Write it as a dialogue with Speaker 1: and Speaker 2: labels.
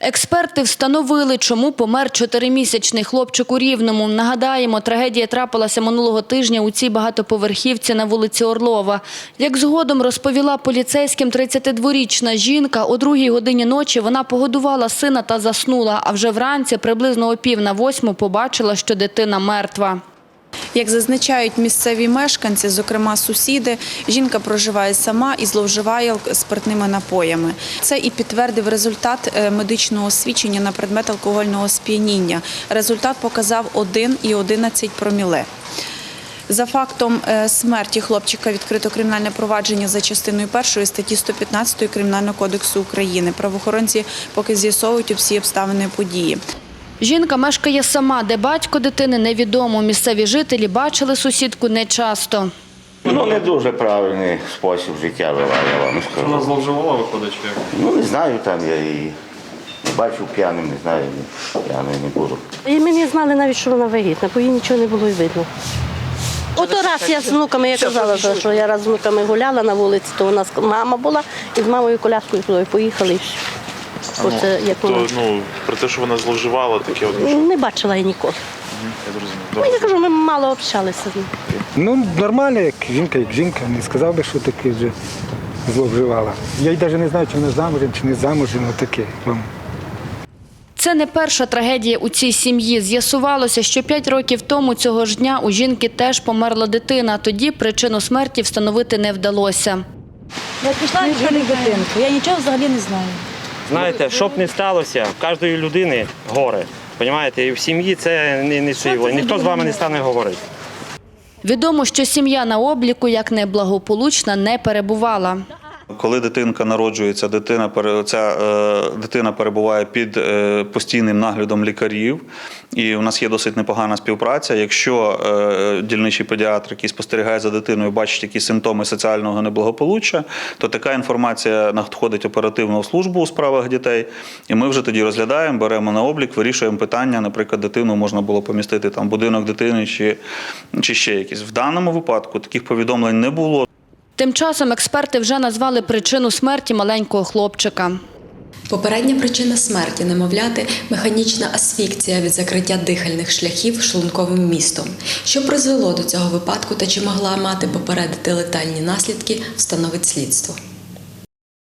Speaker 1: Експерти встановили, чому помер чотиримісячний хлопчик у Рівному. Нагадаємо, трагедія трапилася минулого тижня у цій багатоповерхівці на вулиці Орлова. Як згодом розповіла поліцейським 32-річна жінка, о другій годині ночі вона погодувала сина та заснула, а вже вранці, приблизно о пів на восьму, побачила, що дитина мертва.
Speaker 2: Як зазначають місцеві мешканці, зокрема сусіди, жінка проживає сама і зловживає спиртними напоями. Це і підтвердив результат е, медичного освідчення на предмет алкогольного сп'яніння. Результат показав 1,11 проміле. За фактом е, смерті хлопчика відкрито кримінальне провадження за частиною першої статті 115 Кримінального кодексу України. Правоохоронці поки з'ясовують всі обставини події.
Speaker 1: Жінка мешкає сама, де батько дитини невідомо. Місцеві жителі бачили сусідку нечасто.
Speaker 3: Ну, не дуже правильний спосіб життя вела, я вам скажу.
Speaker 4: Вона зловживала, виходить, чи як?
Speaker 3: Ну, не знаю, там я її не бачив п'яним, не знаю, ні, п'яною не буду.
Speaker 5: І ми не знали навіть, що вона вагітна, бо їй нічого не було й видно. Ото раз я з внуками, я казала, що- що я раз з внуками гуляла на вулиці, то у нас мама була і з мамою коляскою туди поїхали. і все. Оце як вона.
Speaker 6: Ну, про те, що вона зловживала, таке от, я
Speaker 5: Не бачила її ніколи.
Speaker 6: зрозумів.
Speaker 5: Ну, я кажу, ми мало общалися з ним.
Speaker 7: Ну, нормально, як жінка, як жінка. Не сказав би, що таке вже зловживала. Я й навіть не знаю, чи вона замужем, чи не замужем, отаке. вам.
Speaker 1: Це не перша трагедія у цій сім'ї. З'ясувалося, що п'ять років тому цього ж дня у жінки теж померла дитина. Тоді причину смерті встановити не вдалося.
Speaker 8: Я пішла в дитинку, я нічого взагалі не знаю.
Speaker 9: Знаєте, що б не сталося, в кожної людини горе. Понімаєте, і в сім'ї це не, не сиво. Ніхто з вами не стане говорити.
Speaker 1: Відомо, що сім'я на обліку як неблагополучна не перебувала.
Speaker 10: Коли дитинка народжується, дитина ця е, дитина перебуває під е, постійним наглядом лікарів, і у нас є досить непогана співпраця. Якщо е, дільничий педіатр, який спостерігає за дитиною, бачить якісь симптоми соціального неблагополуччя, то така інформація надходить оперативно в службу у справах дітей, і ми вже тоді розглядаємо, беремо на облік, вирішуємо питання. Наприклад, дитину можна було помістити там будинок дитини чи, чи ще якісь. В даному випадку таких повідомлень не було.
Speaker 1: Тим часом експерти вже назвали причину смерті маленького хлопчика.
Speaker 11: Попередня причина смерті немовляти механічна асфікція від закриття дихальних шляхів шлунковим містом. Що призвело до цього випадку та чи могла мати попередити летальні наслідки, встановить слідство.